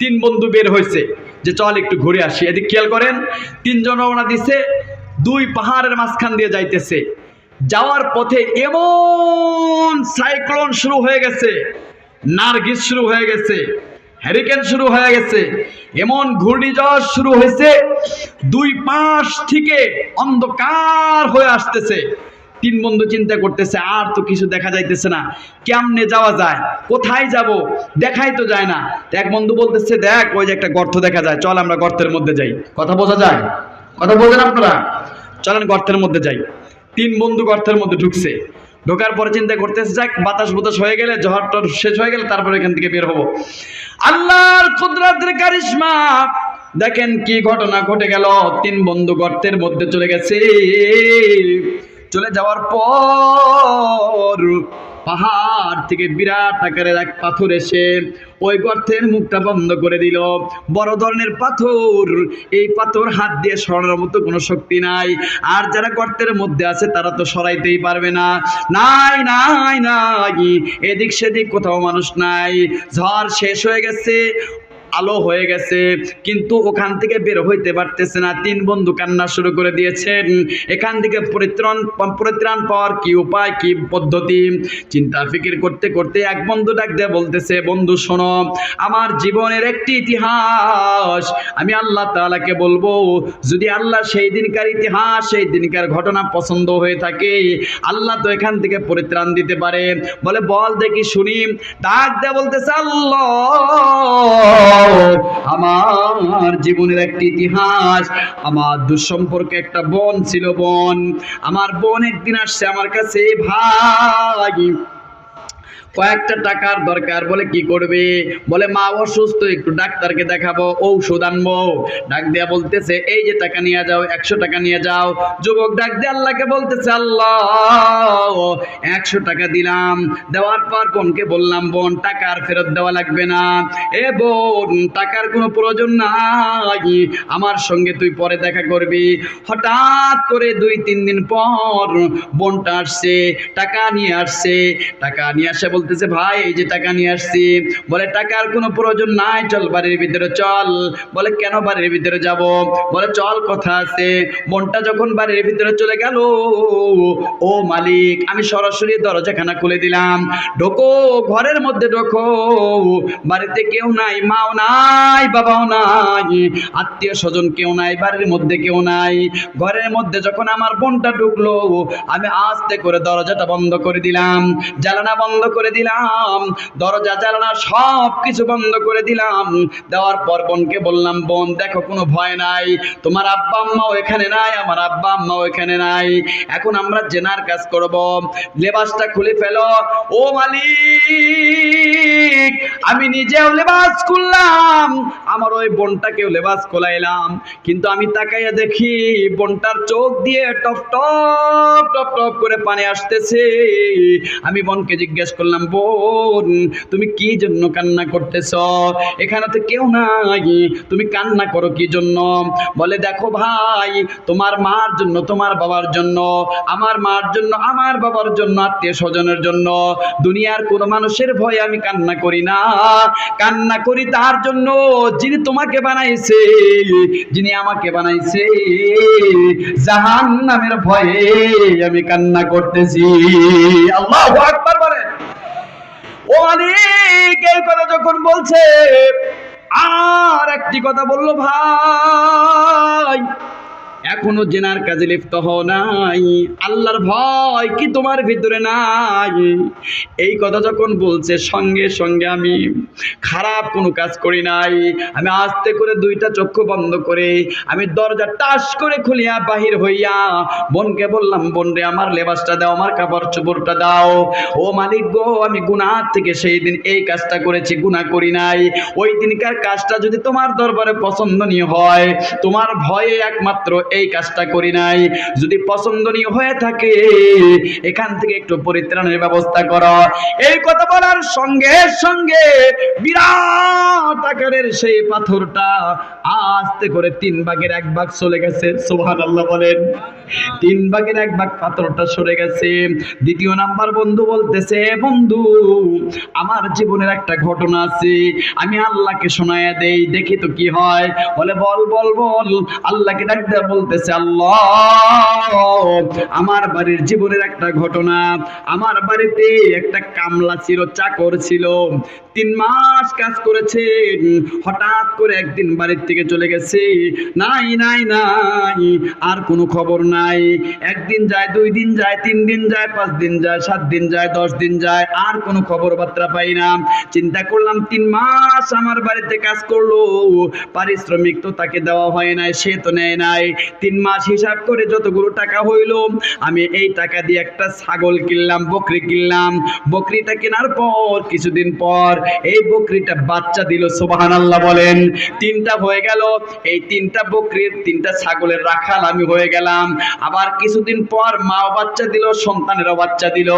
তিন বন্ধু বের হয়েছে। যে চল একটু ঘুরে আসি। এদিক খেয়াল করেন, তিনজন রওনা দিছে, দুই পাহাড়ের মাঝখান দিয়ে যাইতেছে। যাওয়ার পথে এমন সাইক্লোন শুরু হয়ে গেছে, নার্গিস শুরু হয়ে গেছে হ্যারিকেন শুরু হয়ে গেছে, এমন ঘূর্ণিঝড় শুরু হয়েছে, দুই পাশ থেকে অন্ধকার হয়ে আসতেছে। তিন বন্ধু চিন্তা করতেছে, আর তো কিছু দেখা যাইতেছে না। কেমনে যাওয়া যায়? কোথায় যাব? দেখাই তো যায় না। এক বন্ধু বলতেছে, দেখ, ওই যে একটা গর্ত দেখা যায়। চল আমরা গর্তের মধ্যে যাই। কথা বোঝা যায়? কথা বোঝেন আপনারা? চলেন গর্তের মধ্যে যাই। তিন বন্ধু গর্তের মধ্যে ঢুকছে। ঢোকার পরে চিন্তা করতেছে, যাক, বাতাস বুতাস হয়ে গেলে, ঝড় টর শেষ হয়ে গেলে, তারপরে এখান থেকে বের হব। আল্লাহর কুদরতের কারিশমা, দেখেন কি ঘটনা ঘটে গেল। তিন বন্ধু গর্তের মধ্যে চলে গেছে। চলে যাওয়ার পর পাহাড় থেকে বিরাট আকারের এক পাথর এসে ওই গর্তের মুখটা বন্ধ করে দিল। বড় ধরনের পাথর। এই পাথর হাত দিয়ে সরানোর মতো কোনো শক্তি নাই। আর যারা গর্তের মধ্যে আছে, তারা তো সরাইতেই পারবে না। নাই নাই নাই। এদিক সেদিক কোথাও মানুষ নাই। ঝড় শেষ হয়ে গেছে। আলো হয়ে গেছে, কিন্তু ওখান থেকে বের হইতে পারতেছে না। তিন বন্ধু কান্না শুরু করে দিয়েছেন এখান থেকে পরিত্রাণ পরিত্রাণ পাওয়ার কি উপায়, কি পদ্ধতি? চিন্তা ফিকির করতে করতে এক বন্ধু ডাক দিয়ে বলতেছে, বন্ধু, শোনো, আমার জীবনের একটি ইতিহাস, আমি আল্লাহ তাআলাকে বলব, যদি আল্লাহ সেই দিনকার ইতিহাস, সেই দিনকার ঘটনা পছন্দ হয়ে থাকে, আল্লাহ তো এখান থেকে পরিত্রাণ দিতে পারে। বলে, বল দেখি শুনি। ডাক দিয়ে বলতেছে, আল্লাহ আমার জীবনের একটি ইতিহাস, আমার দুঃসম্পর্কে একটা বোন ছিল বোন, আমার বোন একদিন আসছে আমার কাছে, ভাই। কয়েকটা টাকার দরকার। বলে, কি করবে? বলে, মা অসুস্থ, একটু ডাক্তারকে দেখাবো, ঔষধ আনব। ডাক দিয়া বলতেছে, এই যে টাকা নিয়ে যাও, একশো টাকা নিয়ে যাও। যুবক ডাক দিয়ে আল্লাহকে বলতেছে, আল্লাহ, একশো টাকা দিলাম। দেওয়ার পর বোনকে বললাম, বোন, টাকা আর ফেরত দেওয়া লাগবে না। এ বোন, টাকার কোনো প্রয়োজন নাই। আমার সঙ্গে তুই পরে দেখা করবি। হঠাৎ করে দুই, তিন দিন পর বোনটা আসছে, টাকা নিয়ে আসছে, টাকা নিয়ে আসে বলতেছে, ভাই, এই যে টাকা নিয়ে আসছি। বলে, টাকার কোনো প্রয়োজন নাই, চল বাড়ির ভিতরে, চল। বলে, কেন বাড়ির ভিতরে যাব? বলে, চল, কথা আছে। বোনটা যখন বাড়ির ভিতরে চলে গেল, ও মালিক, আমি সরাসরি দরজাখানা খুলে দিলাম। ঢোকো, ঘরের মধ্যে ঢোকো, বাড়িতে কেউ নাই, মাও নাই, বাবাও নাই, আত্মীয় স্বজন কেউ নাই, বাড়ির মধ্যে কেউ নাই। ঘরের মধ্যে যখন আমার বোনটা ঢুকলো, আমি আস্তে করে দরজাটা বন্ধ করে দিলাম। জ্বালানা বন্ধ করে দিলাম। দরজা, জানালা সব কিছু বন্ধ করে দিলাম। দেওয়ার পর বোনকে বললাম, বোন, দেখো, কোনো ভয় নাই। তোমার আব্বা আম্মাও এখানে নাই, আমার আব্বা আম্মাও এখানে নাই। এখন আমরা জেনার কাজ করব। লেবাসটা খুলে ফেলো। ও মালিক আমি নিজেও লেবাস খুললাম, আমার ওই বোনটাকেও লেবাস খোলাইলাম। কিন্তু আমি তাকাইয়া দেখি বোনটার চোখ দিয়ে টপ টপ টপ টপ করে পানি আসতেছে। আমি বোনকে জিজ্ঞেস করলাম, বোন, তুমি কি জন্য কান্না করতেছ? এখানে তো কেউ নাই, তুমি কান্না করো কি জন্য? বলে, দেখো ভাই, তোমার মার জন্য, তোমার বাবার জন্য, আমার মার জন্য, আমার বাবার জন্য আত্মীয় স্বজনের জন্য, দুনিয়ার কোনো মানুষের ভয়ে আমি কান্না করি না। কান্না করি তার জন্য, যিনি তোমাকে বানাইছে, যিনি আমাকে বানাইছে। জাহান নামের ভয়ে আমি কান্না করতেছি। আল্লাহ আকবার বলে ও মালিক কথা যখন বলছে, আর একটি কথা বলল ভাই এখনও জেনার কাজে লিপ্ত হও নাই। আল্লাহর ভয় কি তোমার ভিতরে নাই? এই কথা যখন বলছে, সঙ্গে সঙ্গে আমি খারাপ কোনো কাজ করি নাই। আমি আস্তে করে দুইটা চক্ষু বন্ধ করে, আমি দরজা টাস করে খুলিয়া বাহির হইয়া বোনকে বললাম, বোন রে, আমার লেবাসটা দাও, আমার কাপড় চোপড়টা দাও। ও মালিক গো, আমি গুনাহ থেকে সেই দিন এই কাজটা করেছি, গুনাহ করি নাই। ওই দিনকার কাজটা যদি তোমার দরবারে পছন্দনীয় হয়, তোমার ভয়ে একমাত্র এই কাজটা করি নাই। যদি পছন্দনীয় হয়ে থাকে, এখান থেকে একটু পরিত্রাণের ব্যবস্থা করো। এই কথা বলার সঙ্গে সঙ্গে বিরাট আকারের সেই পাথরটা আস্তে করে তিন ভাগের এক ভাগ চলে গেছে। সোহান আল্লাহ বলেন। তিন ভাগের এক ভাগ পাথরটা সরে গেছে। দ্বিতীয় নাম্বার বন্ধু বলতেছে, বন্ধু, আমার জীবনের একটা ঘটনা আছে। আমি আল্লাহকে শোনায়া দেই, দেখি তো কি হয়। বলে, বল বল বল। আল্লাহকে ডাকতে বলতেছে, আল্লাহ, আমার বাড়ির জীবনের একটা ঘটনা। আমার বাড়িতে একটা কামলা ছিল, চাকর ছিল। তিন মাস কাজ করেছে হঠাৎ করে একদিন বাড়ির থেকে চলে গেছে। নাই নাই নাই, আর কোনো খবর নাই। একদিন যায়, দুই দিন যায়, তিন দিন যায়, পাঁচ দিন যায়, সাত দিন যায়, দশ দিন যায়, আর কোনো খবর বার্তা পাই না। চিন্তা করলাম, তিন মাস আমার বাড়িতে কাজ করল। পারিশ্রমিক তো তাকে দেওয়া হয় নাই, সে তো নেয় নাই। তিন মাস হিসাব করে যতগুলো টাকা হইল, আমি এই টাকা দিয়ে একটা ছাগল কিনলাম, বকরি কিনলাম। বকরিটা কেনার পর, কিছুদিন পর এই বকরিটা বাচ্চা দিল সোবাহান আল্লাহ বলেন। তিনটা হয়ে গেল, এই তিনটা বকরির তিনটা ছাগলের রাখাল আমি হয়ে গেলাম। আবার কিছুদিন পর মাও বাচ্চা দিল, সন্তানেরও বাচ্চা দিল।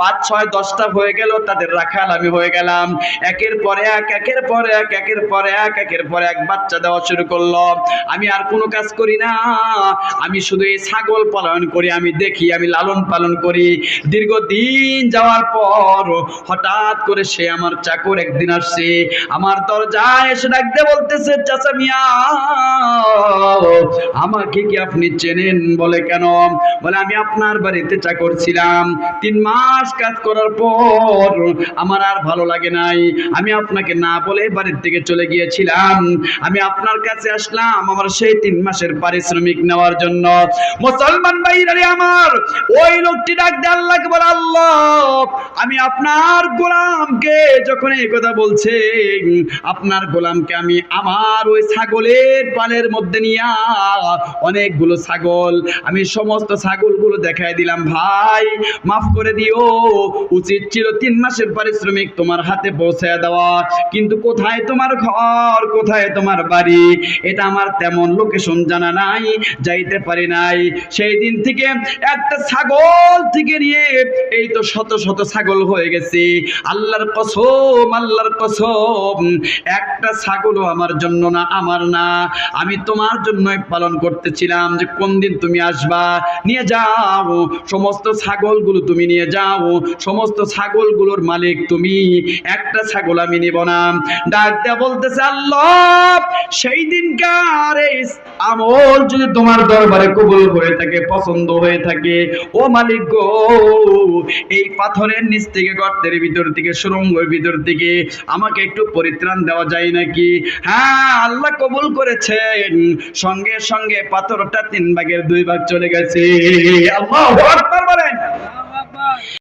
পাঁচ, ছয়, দশটা হয়ে গেল, তাদের রাখাল আমি হয়ে গেলাম। একের পরে এক, একের পরে এক, একের পরে এক, একের পরে এক বাচ্চা দেওয়া শুরু করল। আমি আর কোনো কাজ করি না। আমি শুধু এই ছাগল পালন করি, আমি দেখি, আমি লালন পালন করি। দীর্ঘদিন যাওয়ার পর হঠাৎ করে সে আমার চাকর একদিন আসছে, আমার দরজায় এসে ডাকতে বলতেছে, চাচা মিয়া, আমাকে কি আপনি চেনেন? বলে, কেন? বলে, আমি আপনার বাড়িতে চাকর ছিলাম। তিন মাস কাজ করার পর আমার আর ভালো লাগে নাই। আমি আপনাকে না বলে বাড়ির থেকে চলে গিয়েছিলাম। আমি আপনার কাছে আসলাম, আমার সেই তিন মাসের পারিশ্রমিক নেওয়ার জন্য। মুসলমান ভাইরারে আমার, ওই লোকটি ডাক দিয়ে, আল্লাহকে বলে, আল্লাহ, আমি আপনার গোলামকে যখন এই কথা বলছে আপনার গোলামকে আমি আমার ওই ছাগলের পালের মধ্যে নিয়ে অনেকগুলো ছাগল, আমি সমস্ত ছাগলগুলো দেখাই দিলাম। ভাই, মাফ করে দিও, উচিত ছিল তিন মাসের পারিশ্রমিক তোমার হাতে পৌঁছায় দেওয়া। কিন্তু কোথায় তোমার ঘর, কোথায় তোমার বাড়ি, এটা আমার তেমন লোকেশন জানা নাই। যাইতে পারি নাই। সেই দিন থেকে একটা ছাগল থেকে নিয়ে এই তো শত শত ছাগল হয়ে গেছে। আল্লাহর কসম আল্লাহর কসম, একটা ছাগলও আমার জন্য না, আমার না। আমি তোমার জন্যই পালন করতেছিলাম যে কোন দিন তুমি আসবা? নিয়ে যাও। সমস্ত ছাগলগুলো তুমি নিয়ে যাও। সমস্ত ছাগলগুলোর মালিক তুমি। একটা ছাগল আমি নিব না। ডাক দেয়া বলতেছে, আল্লাহ, সেই দিনকার আমল যদি তোমার দরবারে কবুল হয়ে থাকে, পছন্দ হয়ে থাকে, ও মালিক গো, এই পাথরের নিচ থেকে, গর্তের ভিতর থেকে, সুরঙ্গের ভিতর থেকে আমাকে একটু পরিত্রাণ দেওয়া যায় নাকি? হ্যাঁ আল্লাহ কবুল করেছেন। সঙ্গে সঙ্গে পাথরটা তিন ভাগের দুই ভাগ চলে গেছে। আল্লাহ বলেন।